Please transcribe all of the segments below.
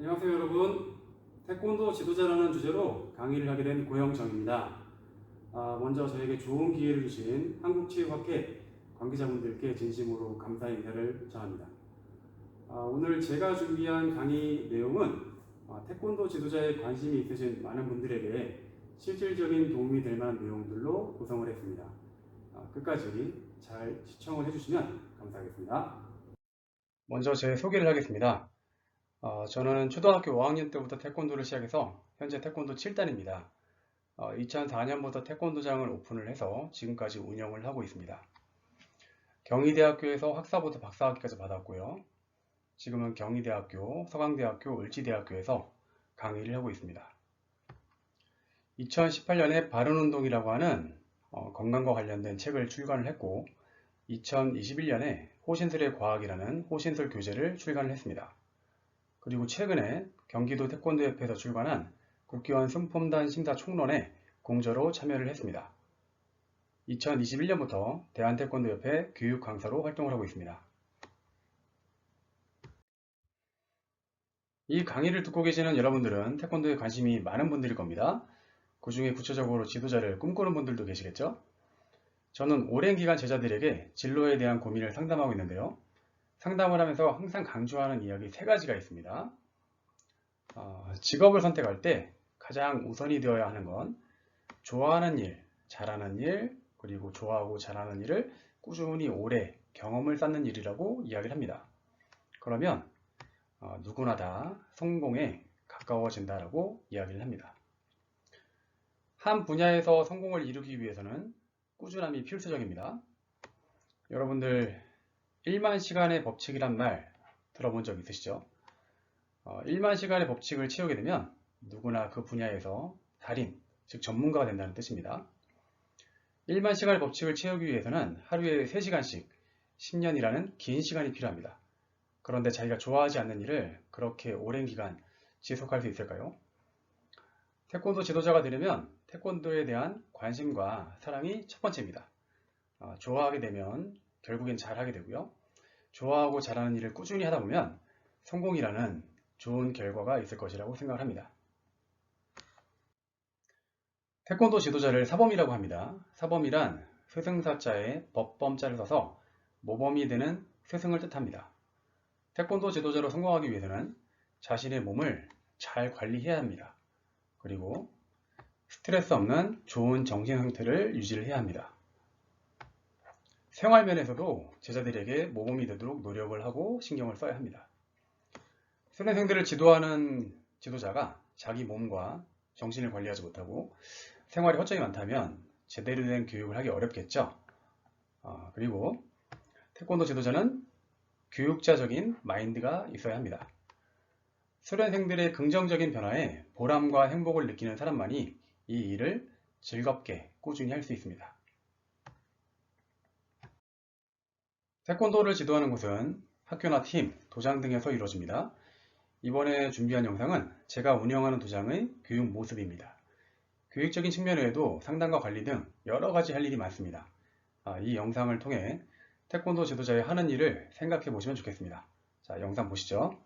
안녕하세요 여러분. 태권도 지도자라는 주제로 강의를 하게 된 고영정입니다. 아, 먼저 저에게 좋은 기회를 주신 한국체육학회 관계자분들께 진심으로 감사의 인사를 전합니다. 아, 오늘 제가 준비한 강의 내용은 아, 태권도 지도자에 관심이 있으신 많은 분들에게 실질적인 도움이 될 만한 내용들로 구성을 했습니다. 아, 끝까지 잘 시청을 해주시면 감사하겠습니다. 먼저 제 소개를 하겠습니다 어, 저는 초등학교 5학년 때부터 태권도를 시작해서 현재 태권도 7단입니다. 어, 2004년부터 태권도장을 오픈을 해서 지금까지 운영을 하고 있습니다. 경희대학교에서 학사부터 박사학위까지 받았고요. 지금은 경희대학교, 서강대학교, 을지대학교에서 강의를 하고 있습니다. 2018년에 바른운동이라고 하는 어, 건강과 관련된 책을 출간을 했고 2021년에 호신술의 과학이라는 호신술 교재를 출간을 했습니다. 그리고 최근에 경기도 태권도협회에서 출간한 국기원 승품단 심사 총론에 공저로 참여를 했습니다. 2021년부터 대한태권도협회 교육 강사로 활동을 하고 있습니다. 이 강의를 듣고 계시는 여러분들은 태권도에 관심이 많은 분들일 겁니다. 그 중에 구체적으로 지도자를 꿈꾸는 분들도 계시겠죠? 저는 오랜 기간 제자들에게 진로에 대한 고민을 상담하고 있는데요. 상담을 하면서 항상 강조하는 이야기 세 가지가 있습니다. 어, 직업을 선택할 때 가장 우선이 되어야 하는 건 좋아하는 일, 잘하는 일, 그리고 좋아하고 잘하는 일을 꾸준히 오래 경험을 쌓는 일이라고 이야기를 합니다. 그러면 어, 누구나 다 성공에 가까워진다라고 이야기를 합니다. 한 분야에서 성공을 이루기 위해서는 꾸준함이 필수적입니다. 여러분들 1만 시간의 법칙이란 말 들어본 적 있으시죠? 어, 1만 시간의 법칙을 채우게 되면 누구나 그 분야에서 달인, 즉 전문가가 된다는 뜻입니다. 1만 시간의 법칙을 채우기 위해서는 하루에 3시간씩 10년이라는 긴 시간이 필요합니다. 그런데 자기가 좋아하지 않는 일을 그렇게 오랜 기간 지속할 수 있을까요? 태권도 지도자가 되려면 태권도에 대한 관심과 사랑이 첫 번째입니다. 어, 좋아하게 되면 결국엔 잘하게 되고요. 좋아하고 잘하는 일을 꾸준히 하다 보면 성공이라는 좋은 결과가 있을 것이라고 생각을 합니다. 태권도 지도자를 사범이라고 합니다. 사범이란 스승사자에 법범자를 써서 모범이 되는 스승을 뜻합니다. 태권도 지도자로 성공하기 위해서는 자신의 몸을 잘 관리해야 합니다. 그리고 스트레스 없는 좋은 정신 상태를 유지를 해야 합니다. 생활면에서도 제자들에게 모범이 되도록 노력을 하고 신경을 써야 합니다. 수련생들을 지도하는 지도자가 자기 몸과 정신을 관리하지 못하고 생활이 허점이 많다면 제대로 된 교육을 하기 어렵겠죠. 어, 그리고 태권도 지도자는 교육자적인 마인드가 있어야 합니다. 수련생들의 긍정적인 변화에 보람과 행복을 느끼는 사람만이 이 일을 즐겁게 꾸준히 할 수 있습니다. 태권도를 지도하는 곳은 학교나 팀, 도장 등에서 이루어집니다. 이번에 준비한 영상은 제가 운영하는 도장의 교육 모습입니다. 교육적인 측면에도 상담과 관리 등 여러 가지 할 일이 많습니다. 아, 이 영상을 통해 태권도 지도자의 하는 일을 생각해 보시면 좋겠습니다. 자, 영상 보시죠.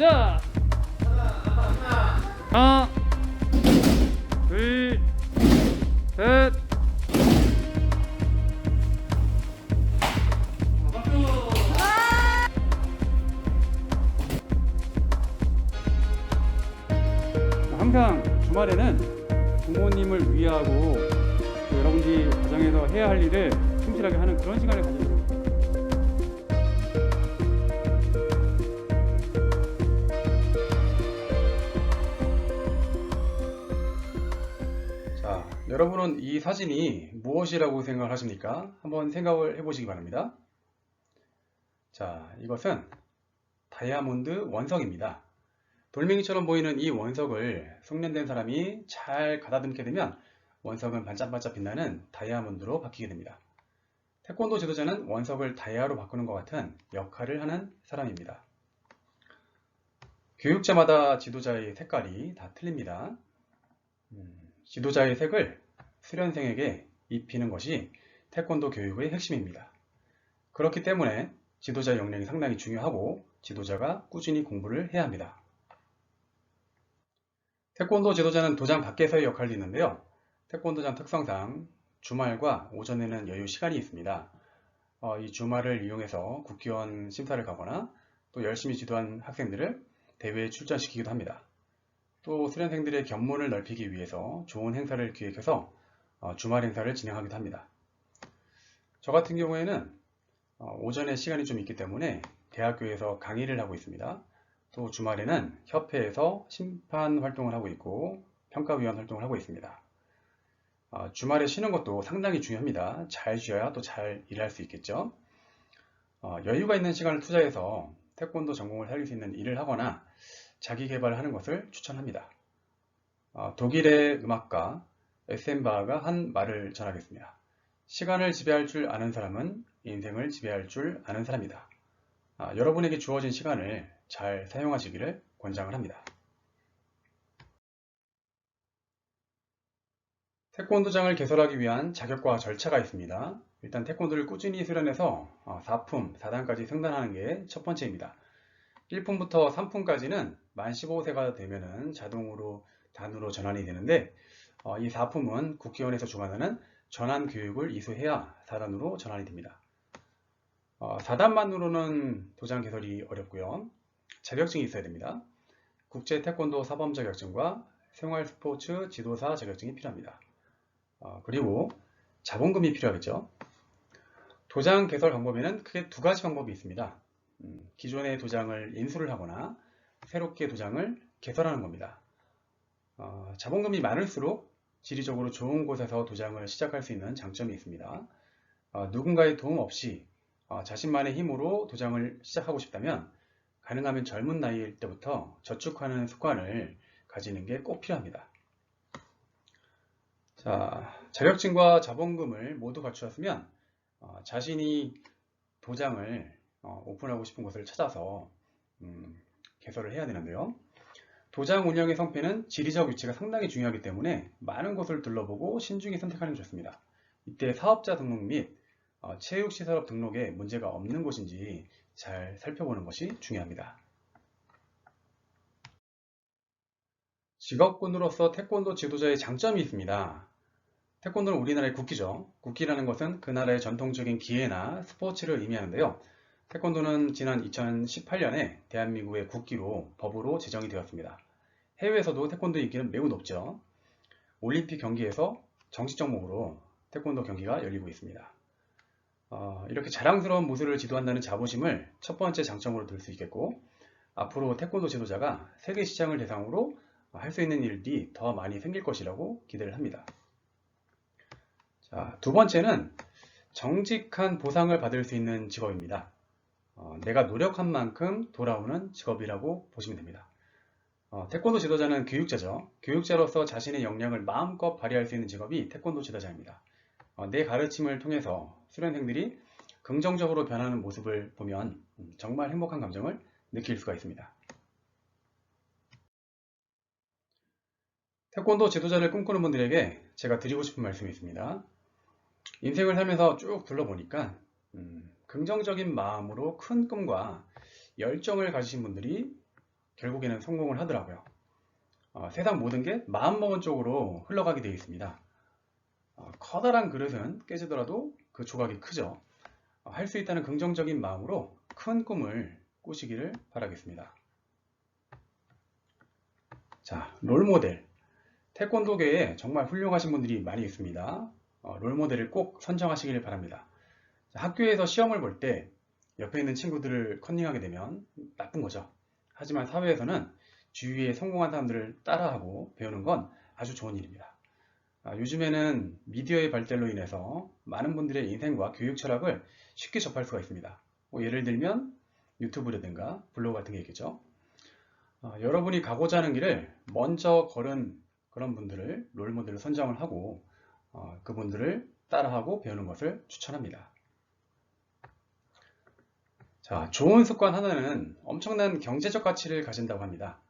자. 하나 둘셋. 항상 주말에는 부모님을 위하고 여러분들이 가정에서 해야 할 일을 충실하게 하는 그런 시간을 가지고 자, 여러분은 이 사진이 무엇이라고 생각을 하십니까? 한번 생각을 해보시기 바랍니다. 자, 이것은 다이아몬드 원석입니다. 돌멩이처럼 보이는 이 원석을 숙련된 사람이 잘 가다듬게 되면 원석은 반짝반짝 빛나는 다이아몬드로 바뀌게 됩니다. 태권도 지도자는 원석을 다이아로 바꾸는 것 같은 역할을 하는 사람입니다. 교육자마다 지도자의 색깔이 다 틀립니다. 음, 지도자의 색을 수련생에게 입히는 것이 태권도 교육의 핵심입니다. 그렇기 때문에 지도자 역량이 상당히 중요하고 지도자가 꾸준히 공부를 해야 합니다. 태권도 지도자는 도장 밖에서의 역할도 있는데요. 태권도장 특성상 주말과 오전에는 여유 시간이 있습니다. 어, 이 주말을 이용해서 국기원 심사를 가거나 또 열심히 지도한 학생들을 대회에 출전시키기도 합니다. 또 수련생들의 견문을 넓히기 위해서 좋은 행사를 기획해서 어, 주말 행사를 진행하기도 합니다. 저 같은 경우에는 어, 오전에 시간이 좀 있기 때문에 대학교에서 강의를 하고 있습니다. 또 주말에는 협회에서 심판 활동을 하고 있고 평가위원 활동을 하고 있습니다. 어, 주말에 쉬는 것도 상당히 중요합니다. 잘 쉬어야 또 잘 일할 수 있겠죠. 어, 여유가 있는 시간을 투자해서 태권도 전공을 살릴 수 있는 일을 하거나 자기 개발을 하는 것을 추천합니다. 어, 독일의 음악가 에센바가 한 말을 전하겠습니다. 시간을 지배할 줄 아는 사람은 인생을 지배할 줄 아는 사람이다. 아, 여러분에게 주어진 시간을 잘 사용하시기를 권장을 합니다. 태권도장을 개설하기 위한 자격과 절차가 있습니다. 일단 태권도를 꾸준히 수련해서 4품, 어, 4단까지 승단하는 게 첫 번째입니다. 1품부터 3품까지는 만 15세가 되면 자동으로 단으로 전환이 되는데 어, 이 4품은 국기원에서 주관하는 전환 교육을 이수해야 4단으로 전환이 됩니다. 4단만으로는 어, 도장 개설이 어렵고요. 자격증이 있어야 됩니다. 국제 태권도 사범 자격증과 생활 스포츠 지도사 자격증이 필요합니다. 어, 그리고 자본금이 필요하겠죠. 도장 개설 방법에는 크게 두 가지 방법이 있습니다. 음, 기존의 도장을 인수를 하거나 새롭게 도장을 개설하는 겁니다. 어, 자본금이 많을수록 지리적으로 좋은 곳에서 도장을 시작할 수 있는 장점이 있습니다. 어, 누군가의 도움 없이 어, 자신만의 힘으로 도장을 시작하고 싶다면 가능하면 젊은 나이일 때부터 저축하는 습관을 가지는 게 꼭 필요합니다. 자, 자격증과 자본금을 모두 갖추었으면 어, 자신이 도장을 어, 오픈하고 싶은 곳을 찾아서 음, 개설을 해야 되는데요. 도장 운영의 성패는 지리적 위치가 상당히 중요하기 때문에 많은 곳을 둘러보고 신중히 선택하는 게 좋습니다. 이때 사업자 등록 및 어, 체육시설업 등록에 문제가 없는 곳인지 잘 살펴보는 것이 중요합니다. 직업군으로서 태권도 지도자의 장점이 있습니다. 태권도는 우리나라의 국기죠. 국기라는 것은 그 나라의 전통적인 기회나 스포츠를 의미하는데요. 태권도는 지난 2018년에 대한민국의 국기로 법으로 제정이 되었습니다. 해외에서도 태권도 인기는 매우 높죠. 올림픽 경기에서 정식 종목으로 태권도 경기가 열리고 있습니다. 어, 이렇게 자랑스러운 무술을 지도한다는 자부심을 첫 번째 장점으로 들 수 있겠고 앞으로 태권도 지도자가 세계 시장을 대상으로 할 수 있는 일들이 더 많이 생길 것이라고 기대를 합니다. 자, 두 번째는 정직한 보상을 받을 수 있는 직업입니다. 어, 내가 노력한 만큼 돌아오는 직업이라고 보시면 됩니다. 어, 태권도 지도자는 교육자죠. 교육자로서 자신의 역량을 마음껏 발휘할 수 있는 직업이 태권도 지도자입니다. 어, 내 가르침을 통해서 수련생들이 긍정적으로 변하는 모습을 보면 음, 정말 행복한 감정을 느낄 수가 있습니다. 태권도 지도자를 꿈꾸는 분들에게 제가 드리고 싶은 말씀이 있습니다. 인생을 살면서 쭉 둘러보니까 음, 긍정적인 마음으로 큰 꿈과 열정을 가지신 분들이 결국에는 성공을 하더라고요. 어, 세상 모든 게 마음먹은 쪽으로 흘러가게 되어 있습니다. 어, 커다란 그릇은 깨지더라도 그 조각이 크죠. 어, 할수 있다는 긍정적인 마음으로 큰 꿈을 꾸시기를 바라겠습니다. 자, 롤모델. 태권도계에 정말 훌륭하신 분들이 많이 있습니다. 어, 롤모델을 꼭 선정하시길 바랍니다. 자, 학교에서 시험을 볼 때 옆에 있는 친구들을 컨닝하게 되면 나쁜 거죠. 하지만 사회에서는 주위에 성공한 사람들을 따라하고 배우는 건 아주 좋은 일입니다. 아, 요즘에는 미디어의 발달로 인해서 많은 분들의 인생과 교육 철학을 쉽게 접할 수가 있습니다. 뭐 예를 들면 유튜브라든가 블로그 같은 게 있겠죠. 어, 여러분이 가고자 하는 길을 먼저 걸은 그런 분들을 롤모델로 선정을 하고 어, 그분들을 따라하고 배우는 것을 추천합니다. 자, 좋은 습관 하나는 엄청난 경제적 가치를 가진다고 합니다.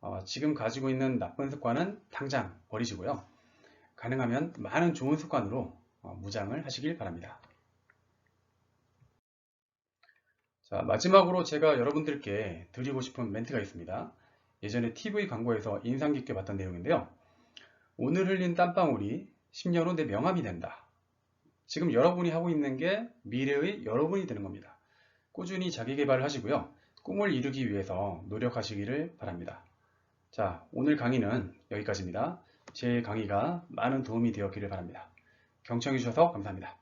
어, 지금 가지고 있는 나쁜 습관은 당장 버리시고요. 가능하면 많은 좋은 습관으로 어, 무장을 하시길 바랍니다. 자, 마지막으로 제가 여러분들께 드리고 싶은 멘트가 있습니다. 예전에 TV 광고에서 인상 깊게 봤던 내용인데요. 오늘 흘린 땀방울이 10년 후 내 명함이 된다. 지금 여러분이 하고 있는 게 미래의 여러분이 되는 겁니다. 꾸준히 자기 개발을 하시고요. 꿈을 이루기 위해서 노력하시기를 바랍니다. 자, 오늘 강의는 여기까지입니다. 제 강의가 많은 도움이 되었기를 바랍니다. 경청해 주셔서 감사합니다.